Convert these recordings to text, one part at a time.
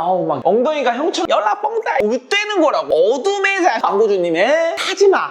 아우 막 엉덩이가 형처럼 연락 뻥따 웃대는 거라고. 어둠의 자 광고주님의 하지마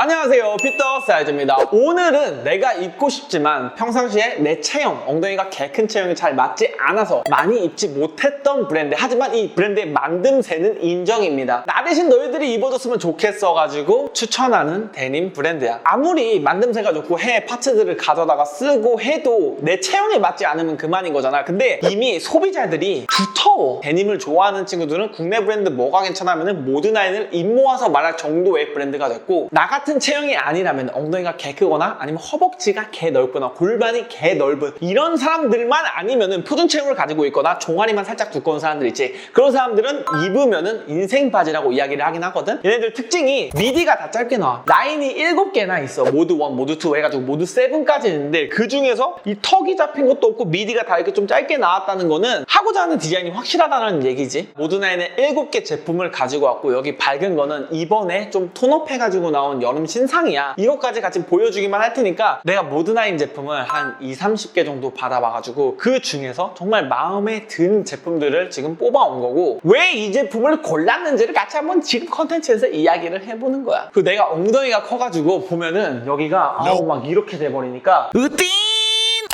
안녕하세요 피터 사이즈입니다. 오늘은 내가 입고 싶지만 평상시에 내 체형 엉덩이가 개 큰 체형이 잘 맞지 않아서 많이 입지 못했던 브랜드 하지만 이 브랜드의 만듦새는 인정입니다. 나 대신 너희들이 입어줬으면 좋겠어 가지고 추천하는 데님 브랜드야. 아무리 만듦새가 좋고 해 파츠들을 가져다가 쓰고 해도 내 체형에 맞지 않으면 그만인 거잖아. 근데 이미 소비자들이 두터워 데님을 좋아하는 친구들은 국내 브랜드 뭐가 괜찮아 하면은 모드나인을 입 모아서 말할 정도의 브랜드가 됐고 나 같은 체형이 아니라면 엉덩이가 개 크거나 아니면 허벅지가 개 넓거나 골반이 개 넓은 이런 사람들만 아니면은 표준 체형을 가지고 있거나 종아리만 살짝 두꺼운 사람들 있지. 그런 사람들은 입으면은 인생 바지라고 이야기를 하긴 하거든. 얘네들 특징이 미디가 다 짧게 나와. 라인이 7개나 있어. 모드 1, 모드 2 해가지고 모드 7까지 있는데 그 중에서 이 턱이 잡힌 것도 없고 미디가 다 이렇게 좀 짧게 나왔다는 거는 하고자 하는 디자인이 확실하다는 얘기지. 모드나인의 7개 제품을 가지고 왔고 여기 밝은 거는 이번에 좀 톤업 해가지고 나온 여름 신상이야. 이것까지 같이 보여주기만 할 테니까 내가 모드나인 제품을 한 2, 30개 정도 받아봐가지고 그 중에서 정말 마음에 드는 제품들을 지금 뽑아온 거고 왜 이 제품을 골랐는지를 같이 한번 지금 컨텐츠에서 이야기를 해보는 거야. 그 내가 엉덩이가 커가지고 보면은 여기가 아우 막 이렇게 돼버리니까 으띵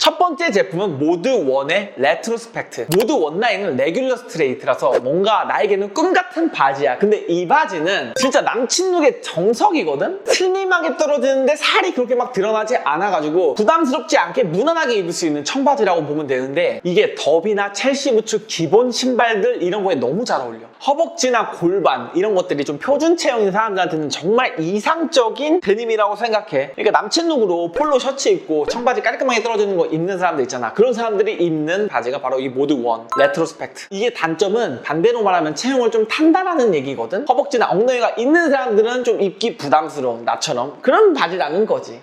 첫 번째 제품은 모드 1의 레트로스펙트. 모드 1 라인은 레귤러 스트레이트라서 뭔가 나에게는 꿈 같은 바지야. 근데 이 바지는 진짜 남친 룩의 정석이거든? 슬림하게 떨어지는데 살이 그렇게 막 드러나지 않아가지고 부담스럽지 않게 무난하게 입을 수 있는 청바지라고 보면 되는데 이게 더비나 첼시 부츠 기본 신발들 이런 거에 너무 잘 어울려. 허벅지나 골반 이런 것들이 좀 표준 체형인 사람들한테는 정말 이상적인 데님이라고 생각해. 그러니까 남친 룩으로 폴로 셔츠 입고 청바지 깔끔하게 떨어지는 거 입는 사람들 있잖아. 그런 사람들이 입는 바지가 바로 이 모드 1 레트로스펙트. 이게 단점은 반대로 말하면 체형을 좀 탄다라는 얘기거든. 허벅지나 엉덩이가 있는 사람들은 좀 입기 부담스러운 나처럼 그런 바지라는 거지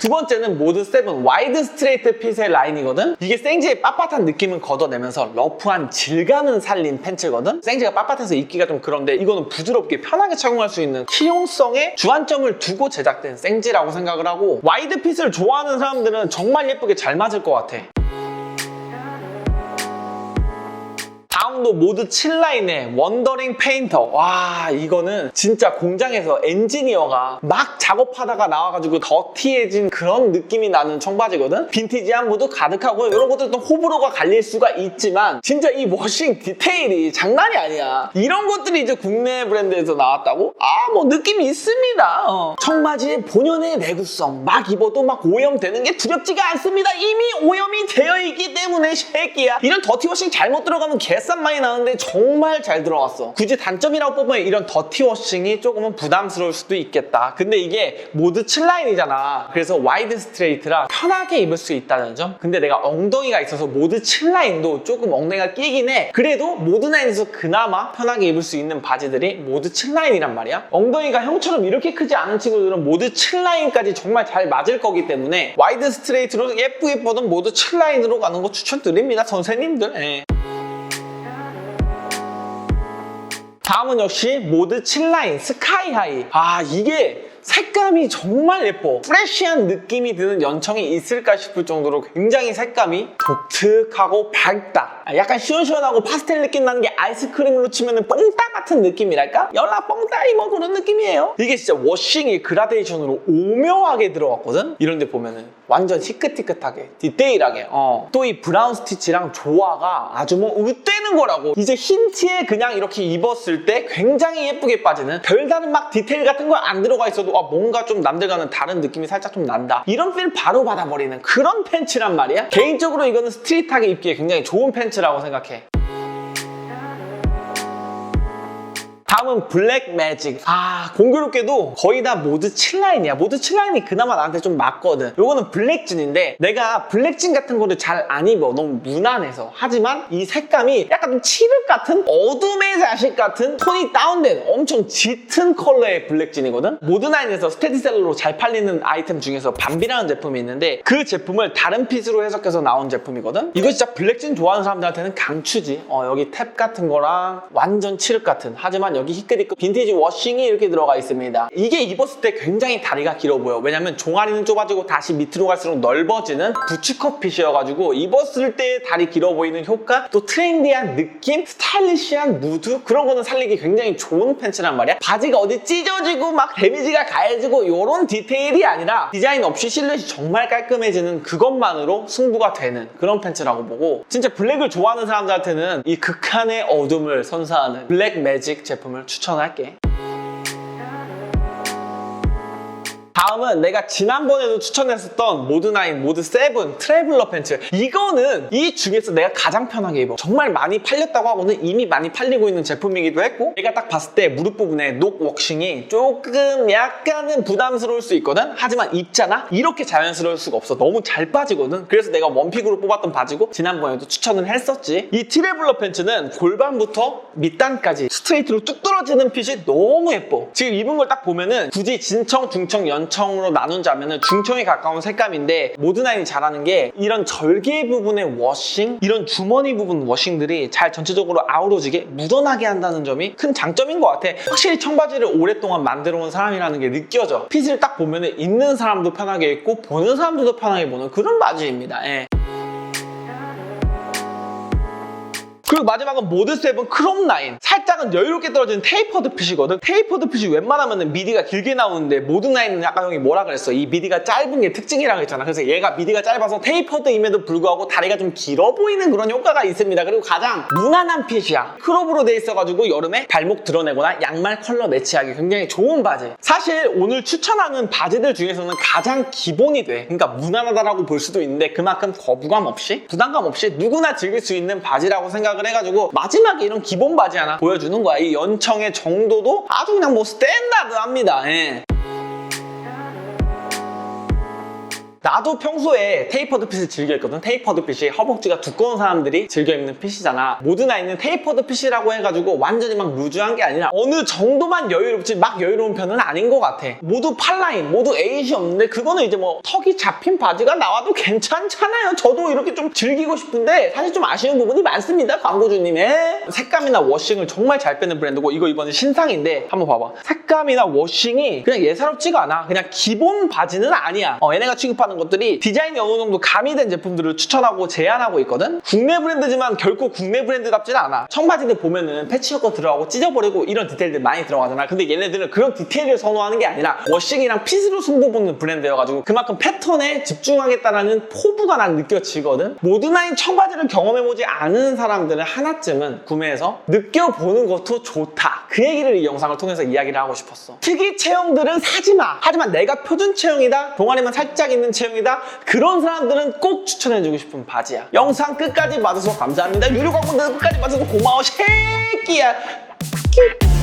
두 번째는 모드 7 와이드 스트레이트 핏의 라인이거든? 이게 생지의 빳빳한 느낌은 걷어내면서 러프한 질감은 살린 팬츠거든? 생지가 빳빳해서 입기가 좀 그런데 이거는 부드럽게 편하게 착용할 수 있는 실용성에 주안점을 두고 제작된 생지라고 생각을 하고 와이드 핏을 좋아하는 사람들은 정말 예쁘게 잘 맞을 것 같아 다음도 모드 7라인의 원더링 페인터. 와 이거는 진짜 공장에서 엔지니어가 막 작업하다가 나와가지고 더티해진 그런 느낌이 나는 청바지거든? 빈티지한 무드 가득하고 이런 것들도 호불호가 갈릴 수가 있지만 진짜 이 워싱 디테일이 장난이 아니야. 이런 것들이 이제 국내 브랜드에서 나왔다고? 아 뭐 느낌이 있습니다. 어. 청바지의 본연의 내구성 막 입어도 막 오염되는 게 두렵지가 않습니다. 이미 오염이 되어 있기 때문에 쉐끼야. 이런 더티 워싱 잘못 들어가면 개싼 많이 나는데 정말 잘 들어갔어. 굳이 단점이라고 뽑으면 이런 더티워싱이 조금은 부담스러울 수도 있겠다. 근데 이게 모드 7라인이잖아. 그래서 와이드 스트레이트라 편하게 입을 수 있다는 점. 근데 내가 엉덩이가 있어서 모드 7라인도 조금 엉덩이가 끼긴 해. 그래도 모드 9에서 그나마 편하게 입을 수 있는 바지들이 모드 7라인이란 말이야. 엉덩이가 형처럼 이렇게 크지 않은 친구들은 모드 7라인까지 정말 잘 맞을 거기 때문에 와이드 스트레이트로 예쁘게 입어던 모드 7라인으로 가는 거 추천드립니다 선생님들. 예. 다음은 역시 모드 7라인 스카이 하이. 아 이게 색감이 정말 예뻐 프레쉬한 느낌이 드는 연청이 있을까 싶을 정도로 굉장히 색감이 독특하고 밝다 아, 약간 시원시원하고 파스텔 느낌 나는 게 아이스크림으로 치면 뽕따 같은 느낌이랄까? 연락 뽕따이 뭐 그런 느낌이에요 이게 진짜 워싱이 그라데이션으로 오묘하게 들어갔거든? 이런데 보면은 완전 희끗희끗하게 디테일하게 어. 또 이 브라운 스티치랑 조화가 아주 뭐 웃대는 거라고 이제 흰 티에 그냥 이렇게 입었을 때 굉장히 예쁘게 빠지는 별다른 막 디테일 같은 거 안 들어가 있어도 아, 뭔가 좀 남들과는 다른 느낌이 살짝 좀 난다. 이런 필 바로 받아버리는 그런 팬츠란 말이야? 개인적으로 이거는 스트릿하게 입기에 굉장히 좋은 팬츠라고 생각해 다음은 블랙 매직 아 공교롭게도 거의 다 모드 7라인이야. 모드 7라인이 그나마 나한테 좀 맞거든. 요거는 블랙진인데 내가 블랙진 같은 거를 잘 안 입어. 너무 무난해서. 하지만 이 색감이 약간 좀 칠흑 같은 어둠의 자식 같은 톤이 다운된 엄청 짙은 컬러의 블랙진이거든? 모드9에서 스테디셀러로 잘 팔리는 아이템 중에서 밤비라는 제품이 있는데 그 제품을 다른 핏으로 해석해서 나온 제품이거든? 이거 진짜 블랙진 좋아하는 사람들한테는 강추지. 어, 여기 탭 같은 거랑 완전 칠흑 같은. 하지만 여기 히끗히끗 빈티지 워싱이 이렇게 들어가 있습니다. 이게 입었을 때 굉장히 다리가 길어 보여. 왜냐면 종아리는 좁아지고 다시 밑으로 갈수록 넓어지는 부츠컷 핏이어가지고 입었을 때 다리 길어 보이는 효과, 또 트렌디한 느낌, 스타일리시한 무드 그런 거는 살리기 굉장히 좋은 팬츠란 말이야. 바지가 어디 찢어지고 막 데미지가 가해지고 이런 디테일이 아니라 디자인 없이 실루엣이 정말 깔끔해지는 그것만으로 승부가 되는 그런 팬츠라고 보고 진짜 블랙을 좋아하는 사람들한테는 이 극한의 어둠을 선사하는 블랙 매직 제품을 추천할게. 다음은 내가 지난번에도 추천했었던 모드9, 모드7 트래블러 팬츠. 이거는 이 중에서 내가 가장 편하게 입어. 정말 많이 팔렸다고 하고는 이미 많이 팔리고 있는 제품이기도 했고 내가 딱 봤을 때 무릎 부분에 녹 웍싱이 조금 약간은 부담스러울 수 있거든? 하지만 입잖아? 이렇게 자연스러울 수가 없어. 너무 잘 빠지거든? 그래서 내가 원픽으로 뽑았던 바지고 지난번에도 추천을 했었지. 이 트래블러 팬츠는 골반부터 밑단까지 스트레이트로 뚝 떨어지는 핏이 너무 예뻐. 지금 입은 걸 딱 보면은 굳이 진청, 중청, 연청 으로 나눈자면은 중청에 가까운 색감인데 모드나인이 잘하는 게 이런 절개 부분의 워싱 이런 주머니 부분 워싱들이 잘 전체적으로 아우러지게 묻어나게 한다는 점이 큰 장점인 것 같아. 확실히 청바지를 오랫동안 만들어 온 사람이라는 게 느껴져. 핏을 딱 보면은 입는 사람도 편하게 입고 보는 사람들도 편하게 보는 그런 바지입니다. 예. 그리고 마지막은 모드 7 크롬 라인. 살짝은 여유롭게 떨어지는 테이퍼드 핏이거든. 테이퍼드 핏이 웬만하면 미디가 길게 나오는데 모드9은 약간 형이 뭐라 그랬어? 이 미디가 짧은 게 특징이라고 했잖아. 그래서 얘가 미디가 짧아서 테이퍼드임에도 불구하고 다리가 좀 길어 보이는 그런 효과가 있습니다. 그리고 가장 무난한 핏이야. 크롭으로 돼 있어가지고 여름에 발목 드러내거나 양말 컬러 매치하기 굉장히 좋은 바지. 사실 오늘 추천하는 바지들 중에서는 가장 기본이 돼. 그러니까 무난하다라고 볼 수도 있는데 그만큼 거부감 없이 부담감 없이 누구나 즐길 수 있는 바지라고 생각 을 해가지고 마지막에 이런 기본 바지 하나 보여주는 거야 이 연청의 정도도 아주 그냥 뭐 스탠다드합니다 예. 나도 평소에 테이퍼드 핏을 즐겨 입거든. 테이퍼드 핏이 허벅지가 두꺼운 사람들이 즐겨 입는 핏이잖아. 모드나 있는 테이퍼드 핏이라고 해가지고 완전히 막 루즈한 게 아니라 어느 정도만 여유롭지 막 여유로운 편은 아닌 것 같아. 모두 팔라인 모두 에잇이 없는데 그거는 이제 뭐 턱이 잡힌 바지가 나와도 괜찮잖아요. 저도 이렇게 좀 즐기고 싶은데 사실 좀 아쉬운 부분이 많습니다 광고주님의. 색감이나 워싱을 정말 잘 빼는 브랜드고 이거 이번에 신상인데 한번 봐봐. 색감이나 워싱이 그냥 예사롭지가 않아. 그냥 기본 바지는 아니야. 어, 얘네가 취급하는 것들이 디자인이 어느 정도 가미된 제품들을 추천하고 제안하고 있거든? 국내 브랜드지만 결코 국내 브랜드답지는 않아. 청바지들 보면은 패치워크 들어가고 찢어버리고 이런 디테일들 많이 들어가잖아. 근데 얘네들은 그런 디테일을 선호하는 게 아니라 워싱이랑 핏으로 승부 보는 브랜드여가지고 그만큼 패턴에 집중하겠다라는 포부가 난 느껴지거든? 모드나인 청바지를 경험해보지 않은 사람들은 하나쯤은 구매해서 느껴보는 것도 좋다. 그 얘기를 이 영상을 통해서 이야기를 하고 싶었어. 특이 체형들은 사지 마. 하지만 내가 표준 체형이다. 동아리만 살짝 있는 체형 이다. 그런 사람들은 꼭 추천해주고 싶은 바지야. 영상 끝까지 봐줘서 감사합니다. 유료 광고들 끝까지 봐줘서 고마워 새끼야. 큐.